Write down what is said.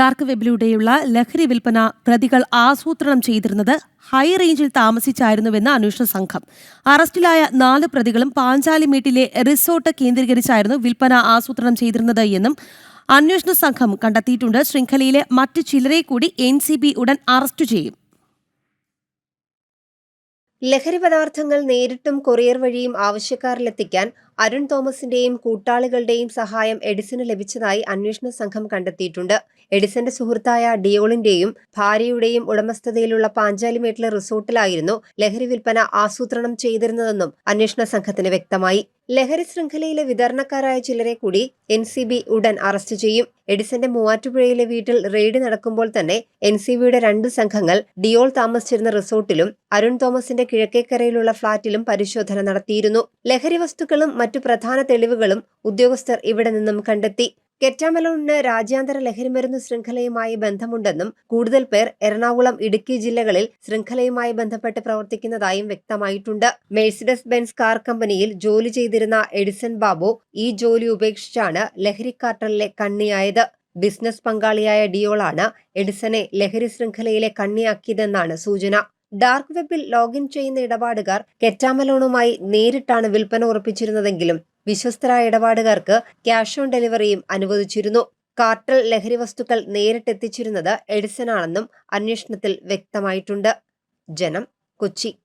Dark വെബിലൂടെയുള്ള ലഹരി വിൽപ്പന പ്രതികൾ ആസൂത്രണം ചെയ്തിരുന്നത് ഹൈ റേഞ്ചിൽ താമസിച്ചായിരുന്നുവെന്ന് അന്വേഷണ സംഘം. അറസ്റ്റിലായ നാല് പ്രതികളും പാഞ്ചാലിമേട്ടിലെ റിസോർട്ട് കേന്ദ്രീകരിച്ചായിരുന്നു വിൽപ്പന ആസൂത്രണം ചെയ്തിരുന്നത് എന്നും അന്വേഷണ സംഘം കണ്ടെത്തിയിട്ടുണ്ട്. ശൃംഖലയിലെ മറ്റ് ചിലരെ കൂടി എൻ ഉടൻ അറസ്റ്റ് ചെയ്യും. ലഹരി പദാർത്ഥങ്ങൾ നേരിട്ടും കൊറിയർ വഴിയും ആവശ്യക്കാരിലെത്തിക്കാൻ അരുൺ തോമസിന്റെയും കൂട്ടാളികളുടെയും സഹായം എഡിസന് ലഭിച്ചതായി അന്വേഷണ സംഘം കണ്ടെത്തിയിട്ടുണ്ട്. എഡിസന്റെ സുഹൃത്തായ ഡിയോളിന്റെയും ഭാര്യയുടെയും ഉടമസ്ഥതയിലുള്ള പാഞ്ചാലിമേട്ടിലെ റിസോർട്ടിലായിരുന്നു ലഹരി വിൽപ്പന ആസൂത്രണം ചെയ്തിരുന്നതെന്നും അന്വേഷണ സംഘത്തിന് വ്യക്തമായി. ലഹരി ശൃംഖലയിലെ വിതരണക്കാരായ ചിലരെ കൂടി എൻ സി ബി ഉടൻ അറസ്റ്റ് ചെയ്യും. എഡിസന്റെ മൂവാറ്റുപുഴയിലെ വീട്ടിൽ റെയ്ഡ് നടക്കുമ്പോൾ തന്നെ എൻ സി ബിയുടെ രണ്ട് സംഘങ്ങൾ ഡിയോൾ താമസിച്ചിരുന്ന റിസോർട്ടിലും അരുൺ തോമസിന്റെ കിഴക്കേക്കരയിലുള്ള ഫ്ളാറ്റിലും പരിശോധന നടത്തിയിരുന്നു. ലഹരി വസ്തുക്കളും മറ്റു പ്രധാന തെളിവുകളും ഉദ്യോഗസ്ഥർ ഇവിടെ നിന്നും കണ്ടെത്തി. കെറ്റാമലോണിന് രാജ്യാന്തര ലഹരിമരുന്ന് ശൃംഖലയുമായി ബന്ധമുണ്ടെന്നും കൂടുതൽ പേർ എറണാകുളം ഇടുക്കി ജില്ലകളിൽ ശൃംഖലയുമായി ബന്ധപ്പെട്ട് പ്രവർത്തിക്കുന്നതായും വ്യക്തമായിട്ടുണ്ട്. മെഴ്സിഡസ് ബെൻസ് കാർ കമ്പനിയിൽ ജോലി ചെയ്തിരുന്ന എഡിസൺ ബാബു ഈ ജോലി ഉപേക്ഷിച്ചാണ് ലഹരി കാർട്ടലിലെ കണ്ണിയായത്. ബിസിനസ് പങ്കാളിയായ ഡിയോളാണ് എഡിസനെ ലഹരി ശൃംഖലയിലെ കണ്ണിയാക്കിയതെന്നാണ് സൂചന. ഡാർക്ക് വെബിൽ ലോഗിൻ ചെയ്യുന്ന ഇടപാടുകാർ കെറ്റാമലോണുമായി നേരിട്ടാണ് വിൽപ്പന ഉറപ്പിച്ചിരുന്നതെങ്കിലും വിശ്വസ്തരായ ഇടപാടുകാർക്ക് ക്യാഷ് ഓൺ ഡെലിവറിയും അനുവദിച്ചിരുന്നു. കാർട്ടൽ ലഹരി വസ്തുക്കൾ നേരിട്ടെത്തിച്ചിരുന്നത് എഡിസൺ ആണെന്നും അന്വേഷണത്തിൽ വ്യക്തമായിട്ടുണ്ട്. ജനം കൊച്ചി.